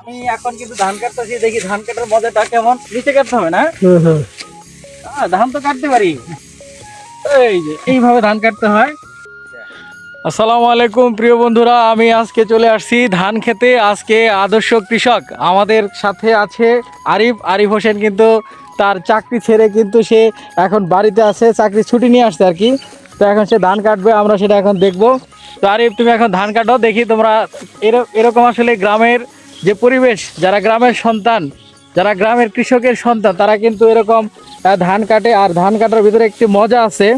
আমি এখন কিন্তু ধান কাটতেছি দেখি ধান কাটার মজাটা কেমন? নিচে কাটতে হবে না? হুম হুম। আহ, ধান তো কাটতে পারি। এই যে এইভাবে ধান কাটতে হয়। আসসালামু আলাইকুম প্রিয় বন্ধুরা আমি আজকে চলে আসছি ধান খেতে। আজকে আদর্শ কৃষক আমাদের সাথে আছে আরিফ। আরিফ হোসেন কিন্তু তার চাকরি ছেড়ে কিন্তু সে এখন বাড়িতে আছে চাকরি ছুটি নিয়ে আসছে আর কি। তো এখন সে ধান কাটবে আমরা সেটা এখন দেখব। তো আরিফ তুমি এখন ধান কাটো দেখি তোমরা এর- এরকম আসলে গ্রামের যে পরিবেশ, যারা গ্রামের সন্তান, যারা গ্রামের কৃষকের সন্তান, তারা কিন্তু এরকম ধান কাটে। আর ধান কাটার ভিতরে একটি মজা আছে।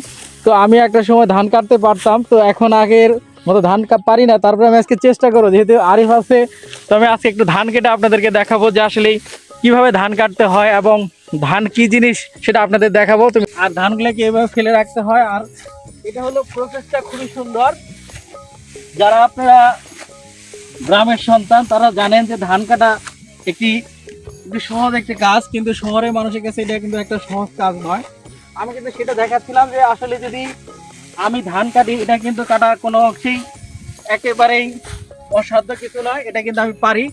তো আমি একটা সময় ধান কাটতে পারতাম। তো এখন আগের মতো ধান পারি না। তারপরে আমি আজকে চেষ্টা করব। যেহেতু আরিফ আছে, তো আমি আজকে একটু ধান কেটে আপনাদেরকে দেখাবো যে আসলে কীভাবে ধান কাটতে হয় এবং ধান কি জিনিস সেটা আপনাদের দেখাবো। তুমি আর ধানগুলোকে এভাবে ফেলে রাখতে হয়। আর এটা হলো প্রসেসটা খুবই সুন্দর। যারা আপনারা গ্রামের সন্তান, তারা জানেন যে ধান কাটা একটি সহজ একটি কাজ, কিন্তু শহরের মানুষের কাছে এটা কিন্তু একটা সহজ কাজ নয়। আমি কিন্তু সেটা দেখাচ্ছিলাম যে আসলে যদি আমি ধান কাটি, এটা কিন্তু কাটা কোনো অংশেই একেবারেই অসাধ্য কিছু নয়, এটা কিন্তু আমি পারি।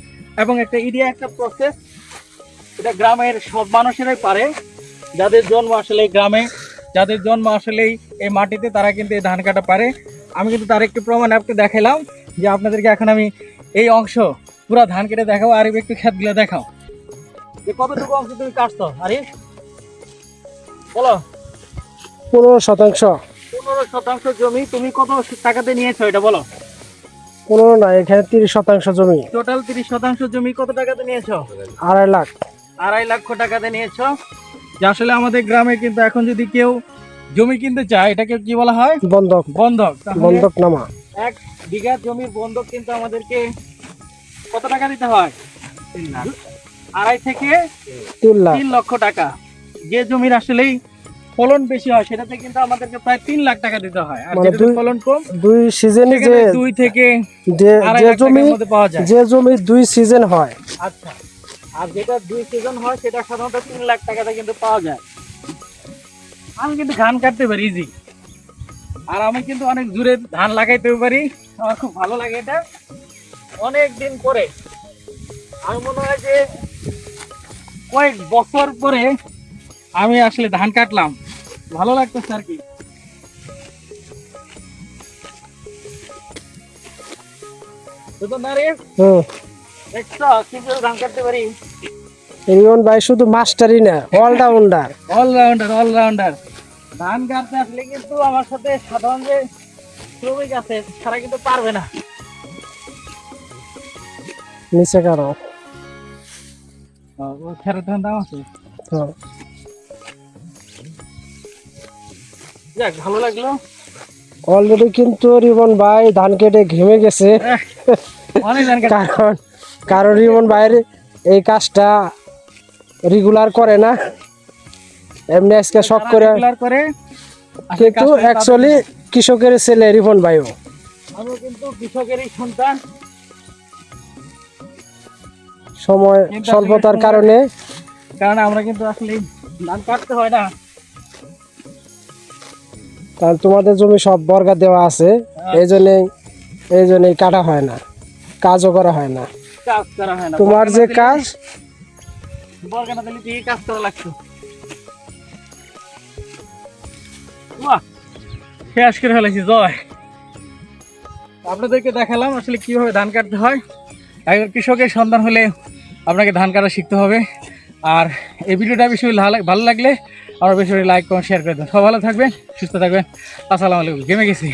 এবং একটা ইডিয়া একটা প্রসেস এটা গ্রামের সব মানুষেরাই পারে। যাদের জন্ম আসলে গ্রামে, যাদের জন্ম আসলেই এই মাটিতে, তারা কিন্তু এই ধান কাটা পারে। আমি কিন্তু তার একটি প্রমাণ আপনাকে দেখালাম যে আপনাদেরকে এখন আমি এই অংশ পুরা ধান কেটে দেখাও আর একটু ক্ষেতগুলো দেখাও। যে কতটুকু অংশ তুমি কাটছো আরে? বলো। পনেরো শতাংশ। পনেরো শতাংশ জমি তুমি কত টাকাতে নিয়েছো এটা বলো? পনেরো না এখানে তিরিশ শতাংশ জমি। টোটাল তিরিশ শতাংশ জমি কত টাকাতে নিয়েছো? আড়াই লাখ। আড়াই লক্ষ টাকাতে নিয়েছো। যে আসলে আমাদের গ্রামে কিন্তু এখন যদি কেউ জমি কিনতে চায় এটাকে কি বলা হয়? বন্ধক। বন্ধক বন্ধক নামা এক বিঘা জমির বন্ধক কিন্তু আমাদেরকে কত টাকা দিতে হয়? আড়াই থেকে তিন লক্ষ টাকা। যে জমির আসলেই ফলন বেশি হয় সেটাতে কিন্তু আমাদেরকে প্রায় তিন লাখ টাকা দিতে হয়। আর মানে দুই- ফলন কম দুই সিজনে যে দুই থেকে যে জমি পাওয়া যায়। যে জমি দুই সিজন হয়। আচ্ছা। আর যেটা দুই সিজন হয় সেটা সাধারণত তিন লাখ টাকাতে কিন্তু পাওয়া যায়। আমি কিন্তু ধান কাটতে পারি ইজি আর আমি কিন্তু অনেক দূরে ধান লাগাইতেও পারি। আমার খুব ভালো লাগে এটা। অনেক দিন পরে আমি মনে হয় যে কয়েক বছর পরে আমি আসলে ধান কাটলাম। ভালো লাগতেছে আর কি। শুধু মাস্টারই না অলরাউন্ডার অলরাউন্ডার অলরাউন্ডার ধান কাটতে আসলে কিন্তু আমার সাথে সাধারণ যে শ্রমিক আছে তারা কিন্তু পারবে না। নিচে কারও? ফেরত ধান দাম আছে? যাক ভালো লাগল। অলরেডি কিন্তু রিমন ভাই ধান কেটে ঘেমে গেছে। কারণ কারণ রিমন ভাইয়ের এই কাজটা রেগুলার করে না। এমনি আজকে শখ করে কিন্তু অ্যাকচুয়ালি কৃষকের ছেলে ভাইও। তাদের- আমিও কিন্তু কৃষকেরই সন্তান। সময় স্বল্পতার কারণে কারণ আমরা কিন্তু আসলে ধান কাটতে হয় না। কারণ তোমাদের জমি সব বর্গা দেওয়া আছে। এই জন্যে এই জন্যই কাটা হয় না। কাজও করা হয় না। না। তোমার যে কাজ বর্গানা দিলে দিয়ে কাজ করা লাগতো। শেষ করে ফেলেছি, জয়। আপনাদেরকে দেখালাম আসলে কীভাবে ধান কাটতে হয়। একজন কৃষকের সন্ধান হলে আপনাকে ধান কাটা শিখতে হবে। আর এই ভিডিওটা বেশি ভালো- লাগলে আমরা বেশি লাইক, কমেন্ট শেয়ার করে দেন সব ভালো থাকবেন, সুস্থ থাকবেন। আসসালামু আলাইকুম গেমে গেছি।